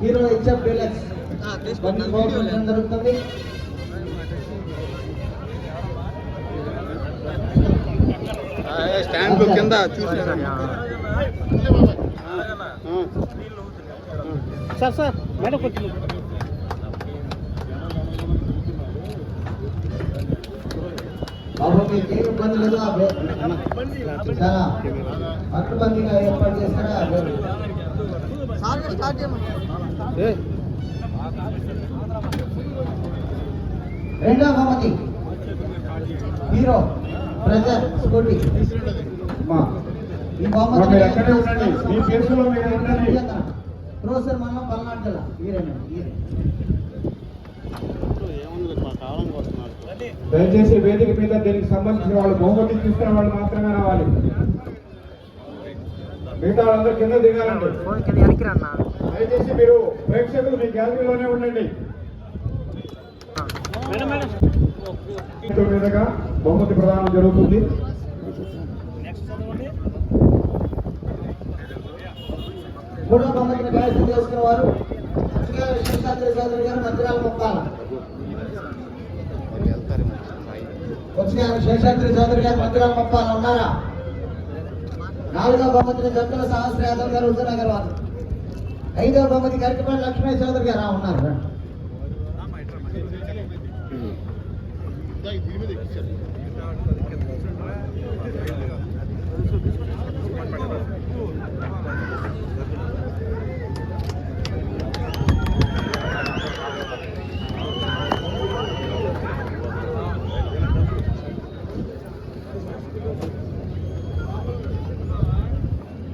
Hero HF deluxe. జరుగుతుంది. Stand కింద sir sir madam కొంచెం బాబు మీకు ఏం ఇబ్బంది లేదు చాలా పట్టుబందిగా ఏర్పాటు చేస్తారా? ఆ బే- రెండో బహుమతి హీరో బ్రదర్ స్కూటీ. మా. ఈ బహుమతి మీరు ఎక్కడే ఉండండి. మీ ప్లేసులో మీరు ఉండండి. ప్రొఫెసర్ మనం పల్నాడు జిల్లా దయచేసి వేదిక మీద దీనికి సంబంధించిన వాళ్ళు బహుమతి తీసుకున్న వాళ్ళు మాత్రమే రావాలి. మిగతా వాళ్ళందరూ కింద దిగాలండి దయచేసి మీరు ప్రేక్షకులు మీ గ్యాలరీలోనే ఉండండి. మీదుగా బహుమతి ప్రదానం జరుగుతుంది. మూడో బహుమతిని కైవసం చేసుకున్న వారు శేషాద్రి చౌదరి గారు మంత్రాల వెళ్తారేమో. వచ్చిన శేషాద్రి చౌదరి గారు మంత్రాల ఉన్నారా? నాలుగో బహుమతిని జంతుల సహస్ర యాదవ్ గారు హుజనగర్ వారు ఐదో బహుమతి గరికపాటి లక్ష్మీ చౌదరి గారు ఆ, ఉన్నారు. రండి.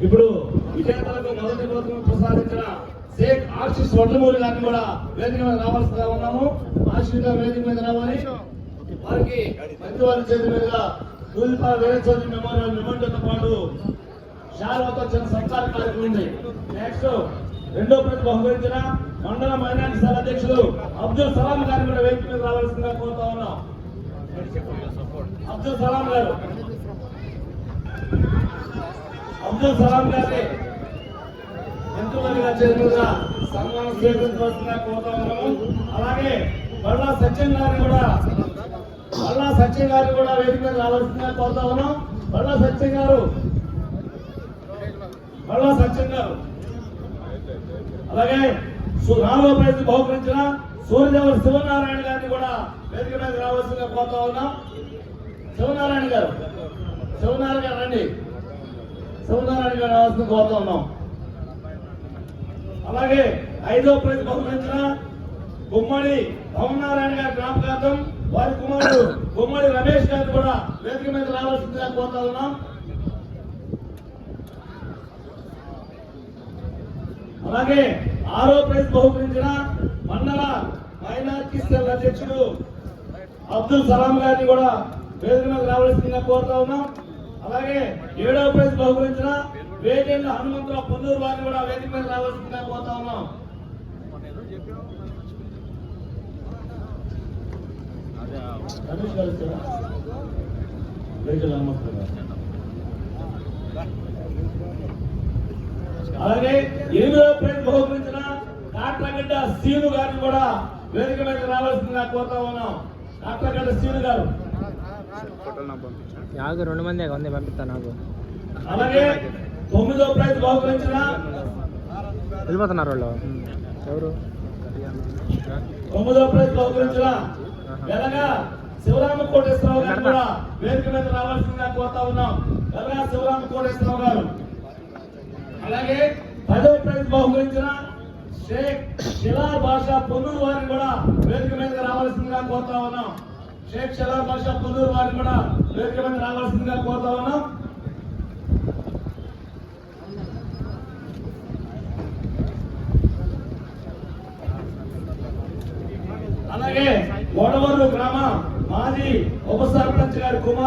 ఇప్పుడు విజేతలకు మొదటి రోజు ప్రసాదించిన షేక్ ఆశిష్ వడ్లమూరి గారిని కూడా వేదిక మీద రావాల్సిందిగా ఉన్నాము. ఆశిష్ వేదిక మీద రావాలి. వారికి మంత్రివారి చేతి మీద తూలిపాల వీరచంద్ర మెమోరియల్ మెమోరితో పాటు శాలువతో చిన్న సత్కార కార్యక్రమం ఉంది. నెక్స్ట్ రెండో ప్రతి బహుకరించిన మండల మైనార్టీ సార్ అధ్యక్షులు అబ్దుల్ సలాం గారిని కూడా వేదిక మీద రావాల్సిందిగా కోరుతా ఉన్నాం. అబ్దుల్ సలాం గారు. అబ్దుల్ సలాం గారి ఎంతమందిగా చేరుకున్న సన్మానం స్వీకరించవలసిన కోరుతా ఉన్నాము అలాగే మళ్ళా సత్యం గారిని కూడా మళ్ళా సత్యం గారిని కూడా వేదిక మీద రావాల్సిందిగా కోరుతా ఉన్నాం. మళ్ళా సత్యం గారు మళ్ళా సత్యం గారు. అలాగే సు- నాలుగో ప్రైజ్ బహుకరించిన సూర్యదేవుడు శివనారాయణ గారిని కూడా వేదిక మీద రావాల్సిందిగా కోరుతా ఉన్నాం. శివనారాయణ గారు శివనారాయణ గారు రండి. శివనారాయణ గారు రావాల్సింది కోరుతా ఉన్నాం. అలాగే ఐదో ప్రతి బహుమతించిన గుమ్మడి భవనారాయణ గారి జ్ఞాపకార్థం వారి కుమారుడు గుమ్మడి రమేష్ గారు కూడా వేదిక మీద రావాల్సిందిగా కోరుతా ఉన్నాం. అలాగే ఆరో ప్రైజ్ బహుకరించిన మండల మైనార్టీ సెల్ అధ్యక్షుడు అబ్దుల్ సలాం గారిని కూడా వేదిక మీద రావాల్సిందిగా కోరుతా ఉన్నాం. అలాగే ఏడవ ప్రైజ్ బహుకరించిన వేగేంద్ర హనుమంతరావు పొందూరు వారిని కూడా వేదిక మీద రావాల్సిందిగా పోతా ఉన్నాం. రమేష్ గారు వచ్చారా? హనుమంతరావు అలాగే ఎనిమిదవ ప్రైజ్ బహుకరించిన కాట్రగడ్డ సీను గారిని కూడా వేదిక మీద రావాల్సిందిగా కోరుతా ఉన్నాం. కాట్రగడ్డ సీను గారు. ఫోటోలు నాకు పంపించాను యాగ రెండు మంది ఉంది పంపిస్తా నాకు. అలాగే తొమ్మిదో ప్రైజ్ బహుకరించిన వెళ్ళిపోతున్నారు వాళ్ళు. ఎవరు? తొమ్మిదో ప్రైజ్ బహుకరించిన శివరామ కోటేశ్వరరావు గారు కూడా వేదిక మీద రావాల్సిందిగా కోరుతా ఉన్నాం. శివరామ కోటేశ్వరరావు గారు? అలాగే పదో ప్రైజ్ బహుకరించిన షేక్ శిలా భాష పొన్నూరు వారిని కూడా వేదిక మీద రావాల్సిందిగా కోరుతా ఉన్నాం. షేక్ శిలా భాష పొన్నూరు వారిని కూడా వేదిక మీద రావాల్సిందిగా కోరుతా ఉన్నాం. అలాగే గోడవరు గ్రామ మాజీ ఉప సర్పంచ్ గారి కుమార్